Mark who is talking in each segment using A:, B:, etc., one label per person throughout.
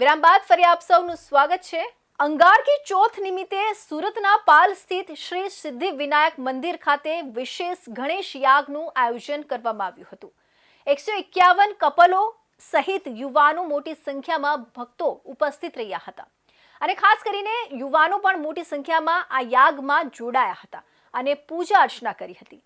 A: વિરામ બાદ ફરી આપ સૌનું સ્વાગત છે. અંગારકી ચોથ નિમિત્તે સુરતના પાલ સ્થિત શ્રી સિદ્ધિ વિનાયક મંદિર ખાતે વિશેષ ગણેશ યાગનું આયોજન કરવામાં આવ્યું હતું. એકસો એકાવન કપલો સહિત યુવાનો મોટી સંખ્યામાં ભક્તો ઉપસ્થિત રહ્યા હતા. અને ખાસ કરીને યુવાનો પણ મોટી સંખ્યામાં આ યાગમાં જોડાયા હતા અને પૂજા અર્ચના કરી હતી.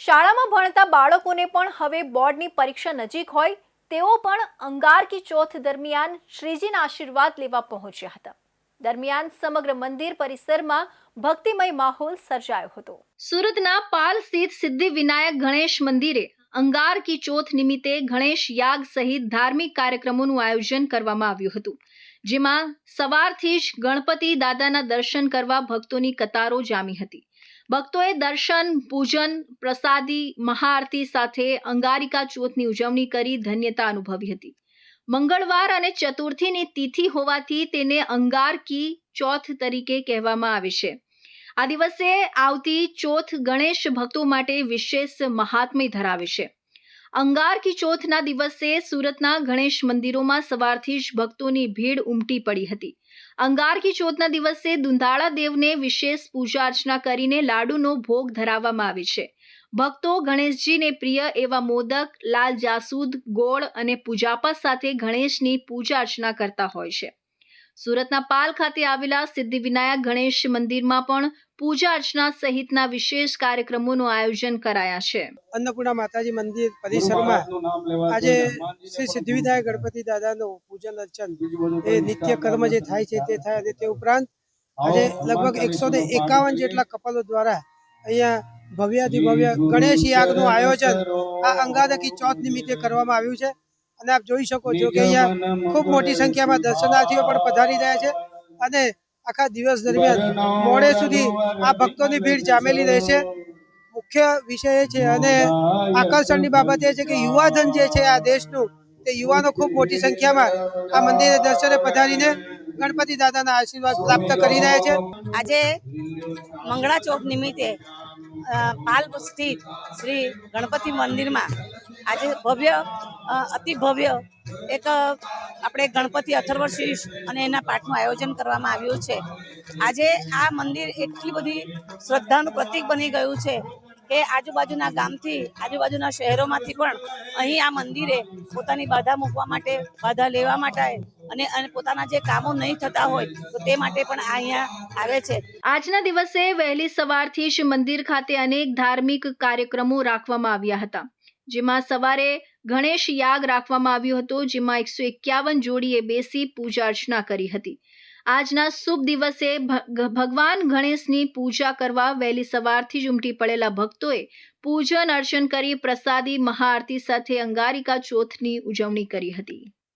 A: શાળામાં ભણતા બાળકોને પણ હવે બોર્ડની પરીક્ષા નજીક હોય તેઓ પણ અંગાર કી ચોથ દરમિયાન શ્રીજીના આશીર્વાદ લેવા પહોંચ્યા હતા. દરમિયાન સમગ્ર મંદિર પરિસરમાં ભક્તિમય માહોલ સર્જાયો હતો. સુરતના પાલ સ્થિત સિદ્ધિ વિનાયક ગણેશ મંદિરે અંગાર કી ચોથ નિમિત્તે ગણેશ યાગ સહિત ધાર્મિક કાર્યક્રમોનું આયોજન કરવામાં આવ્યું હતું. જેમાં સવારથી જ ગણપતિ દાદાના દર્શન કરવા ભક્તોની કતારો જામી હતી. ભક્તોએ દર્શન, પૂજન, પ્રસાદી, મહાઆરતી સાથે અંગારિકા ચોથની ઉજવણી કરી ધન્યતા અનુભવી હતી. મંગળવાર અને ચતુર્થીની તિથિ હોવાથી તેને અંગારકી ચોથ તરીકે કહેવામાં આવે છે. આ દિવસે આવતી ચોથ ગણેશ ભક્તો માટે વિશેષ મહાત્મ્ય ધરાવે છે. અંગાર કી ચોથના દિવસે સુરતના ગણેશ મંદિરોમાં સવારથી જ ભક્તોની ભીડ ઉમટી પડી હતી. અંગાર કી ચોથના દિવસે દુંધાળા દેવને વિશેષ પૂજા અર્ચના કરીને લાડુનો ભોગ ધરાવવામાં આવે છે. ભક્તો ગણેશજીને પ્રિય એવા મોદક, લાલ જાસૂદ, ગોળ અને પૂજાપા સાથે ગણેશની પૂજા અર્ચના કરતા હોય છે. સુરતના પાલ ખાતે આવેલા સિદ્ધિવિનાયક ગણેશ મંદિરમાં પણ પૂજા અર્ચના સહિતના વિશેષ કાર્યક્રમોનું આયોજન કરાયા છે.
B: અન્નપૂર્ણા માતાજી મંદિર પરિસરમાં આજે શ્રી સિદ્ધિવિનાયક ગણપતિ દાદાનું પૂજન અર્ચન એ નિત્ય કર્મ જે થાય છે તે થાય અને તે ઉપરાંત આજે લગભગ એકસો ને એકાવન જેટલા કપલો દ્વારા અહીંયા ભવ્યાથી ભવ્ય ગણેશ યાગનું આયોજન આ અંગારકી ચોથ નિમિત્તે કરવામાં આવ્યું છે. અને આપ જોઈ શકો છો કે અહીંયા ખૂબ મોટી સંખ્યામાં દર્શનાર્થીઓ પણ પધારી રહ્યા છે અને આખા દિવસ દરમિયાન મોડે સુધી આ ભક્તોની ભીડ જામેલી રહેશે મુખ્ય વિષય એ છે અને આકર્ષણની બાબત એ છે કે યુવાધન જે છે આ દેશનું તે યુવાનો ખૂબ મોટી સંખ્યામાં આ મંદિરે દર્શને પધારીને ગણપતિ દાદાના આશીર્વાદ પ્રાપ્ત કરી રહ્યા છે.
C: આજે મંગળા ચોક નિમિત્તે પાલ સ્થિત શ્રી ગણપતિ મંદિરમાં આજે ભવ્ય અતિ ભવ્ય એક આપણે ગણપતિ અથર્વશીર્ષ અને એના પાઠનું આયોજન કરવામાં આવ્યું છે. આજે આ મંદિર એટલી બધી શ્રદ્ધાનું પ્રતીક બની ગયું છે કે આજુબાજુના ગામથી, આજુબાજુના શહેરોમાંથી પણ અહીં આ મંદિરે પોતાની બાધા મૂકવા માટે, બાધા લેવા માટે અને પોતાના જે કામો નહીં થતા હોય તો તે માટે પણ અહીંયા આવે છે.
A: આજના દિવસે વહેલી સવારથી જ મંદિર ખાતે અનેક ધાર્મિક કાર્યક્રમો રાખવામાં આવ્યા હતા, જેમાં સવારે ગણેશ યાગ રાખવામાં આવ્યો હતો, જેમાં એકસો એકાવન જોડીએ બેસી પૂજા અર્ચના કરી હતી. આજના શુભ દિવસે ભગવાન ગણેશની પૂજા કરવા વહેલી સવારથી જ ઉમટી પડેલા ભક્તોએ પૂજન અર્ચન કરી પ્રસાદી, મહાઆરતી સાથે અંગારિકા ચોથની ઉજવણી કરી હતી.